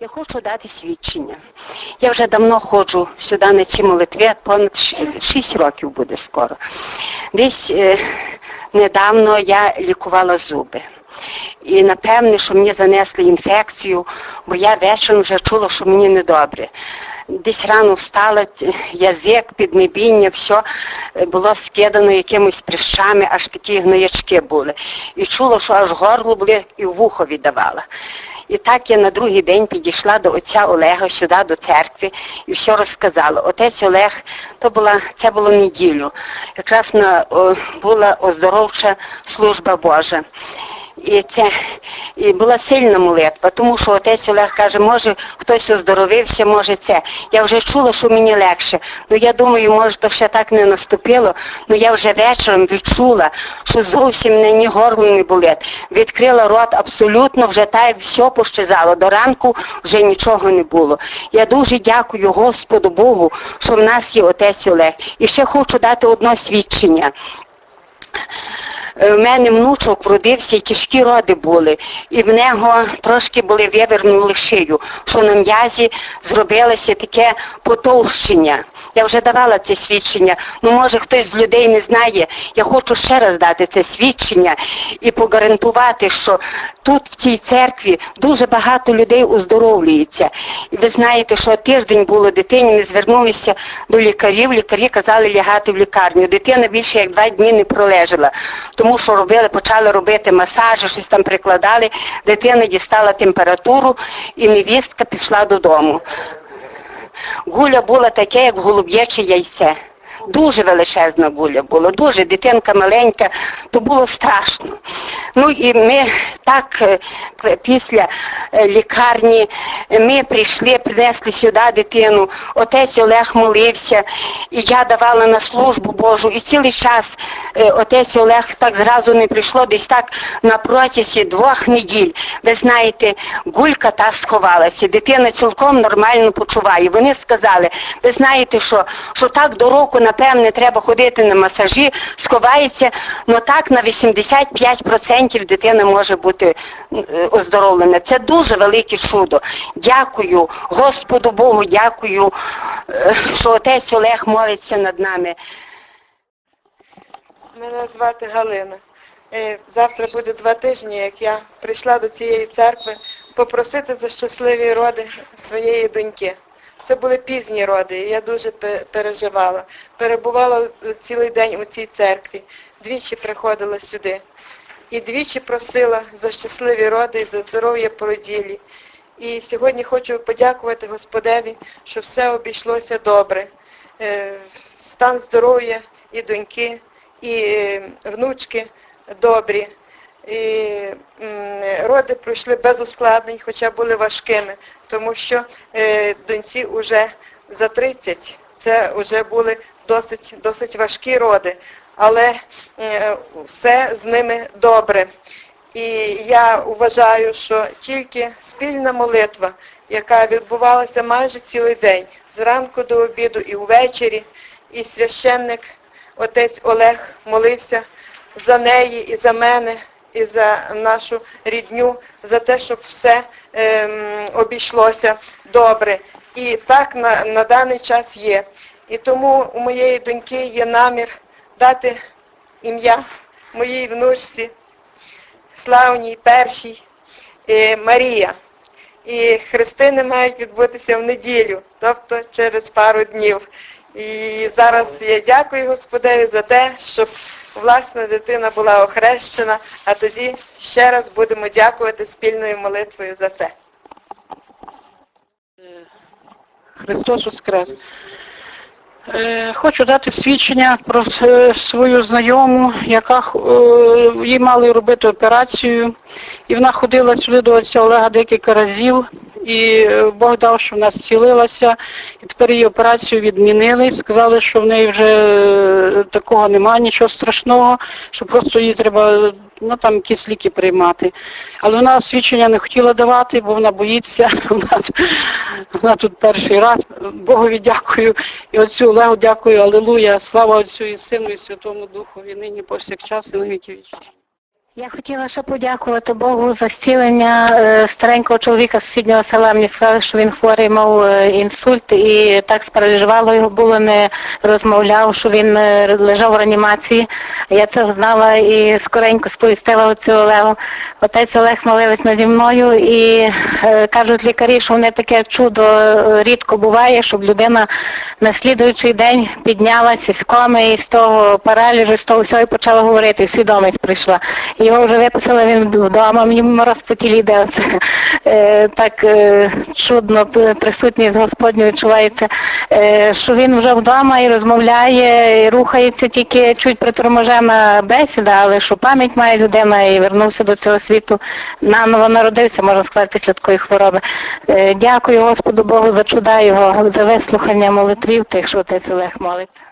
Я хочу дати свідчення. Я вже давно ходжу сюди на ці молитви, понад 6 років буде скоро. Десь е, недавно я лікувала зуби. І напевне, що мені занесли інфекцію, бо я вечором вже чула, що мені недобре. Десь рано встала, язик, підмибіння, все було скидано якимось прищами, аж такі гноячки були. І чула, що аж горло були і вухо віддавала. І так я на другий день підійшла до отця Олега сюди, до церкви, і все розказала. Отець Олег, то була, це було неділю. Якраз на, о, була оздоровча служба Божа. І це і була сильна молитва, тому що отець Олег каже, може хтось оздоровився, може це. Я вже чула, що мені легше. Ну я думаю, може, то ще так не наступило. Ну я вже вечором відчула, що зовсім мене ні горло не болить. Відкрила рот абсолютно, вже та й все пощезало. До ранку вже нічого не було. Я дуже дякую Господу Богу, що в нас є отець Олег. І ще хочу дати одне свідчення. Е, В мене внучок вродився, і тяжкі роди були, і в нього трошки були вивернули шию, що на м'язі зробилося таке потовщення. Я вже давала це свідчення, ну може хтось з людей не знає. Я хочу ще раз дати це свідчення і погарантувати, що тут в цій церкві дуже багато людей оздоровлюється. І ви знаєте, що тиждень було дитині, ми звернулися до лікарів, лікарі казали лягати в лікарню. Дитина більше як два дні не пролежала, тому що робили, почали робити масажі, щось там прикладали. Дитина дістала температуру і невістка пішла додому. Гуля була таке, як голуб'яче яйце. Дуже величезна гуля була, дуже дитинка маленька, то було страшно. Ну і ми так е, після е, лікарні е, ми прийшли, принесли сюди дитину. Отець Олег молився, і я давала на службу Божу. І цілий час отець Олег так зразу не прийшло, десь так на протязі двох неділь. Ви знаєте, гулька та сховалася. Дитина цілком нормально почуває. Вони сказали, ви знаєте, що, що так до року, напевне, треба ходити на масажі, сховається, але так на 85% дитина може бути е, оздоровлена. Це дуже велике чудо. Дякую Господу Богу, дякую, е, що отець Олег молиться над нами. Мене звати Галина. Е, Завтра буде два тижні, як я прийшла до цієї церкви попросити за щасливі роди своєї доньки. Це були пізні роди, і я дуже переживала. Перебувала цілий день у цій церкві, двічі приходила сюди. І двічі просила за щасливі роди за здоров'я породілі. І сьогодні хочу подякувати Господеві, що все обійшлося добре. Е, Стан здоров'я і доньки, і е, внучки добрі. І роди пройшли без ускладнень, хоча були важкими, тому що е, доньці вже за 30, це вже були досить, досить важкі роди, але е, все з ними добре. І я вважаю, що тільки спільна молитва, яка відбувалася майже цілий день, зранку до обіду і ввечері, і священник, отець Олег, молився за неї і за мене, і за нашу рідню, за те, щоб все ем, обійшлося добре. І так на, на даний час є. І тому у моєї доньки є намір дати ім'я моїй внучці, славній першій е, Марія. І хрестини мають відбутися в неділю, тобто через пару днів. І зараз я дякую Господеві за те, щоб власна дитина була охрещена, а тоді ще раз будемо дякувати спільною молитвою за це. Христос Воскрес. Е, Хочу дати свідчення про е, свою знайому, яка е, їй мали робити операцію, і вона ходила сюди до отця Олега декілька разів, і е, Бог дав, що вона зцілилася, і тепер її операцію відмінили, сказали, що в неї вже е, такого немає, нічого страшного, що просто їй треба ну, там якісь ліки приймати. Але вона свідчення не хотіла давати, бо вона боїться. Вона, вона тут перший раз. Богові дякую. І отцю Олегу дякую. Алілуя. Слава Отцю і Сину, і Святому Духові, нині повсякчас і на вічні. Я хотіла ще подякувати Богу за зцілення е, старенького чоловіка з сусіднього села. Мені сказали, що він хворий мав е, інсульт і так спараліжувало його було, не розмовляв, що він е, лежав в реанімації. Я це знала і скоренько сповістила оцю Олегу. Отець Олег моливець наді мною і кажуть лікарі, що вони таке чудо рідко буває, щоб людина на слідуючий день піднялася з коми з того параліжу, з того всього і почала говорити, свідомість прийшла. І Його вже виписали він вдома, мені мороз по йде. Так е, чудно присутність Господню відчувається, е, що він вже вдома і розмовляє, і рухається тільки чуть приторможена бесіда, але що пам'ять має людина і вернувся до цього світу, наново народився, можна сказати, після такої хвороби. Е, дякую Господу Богу за чуда його, за вислухання молитвів тих, що отець Олег молиться.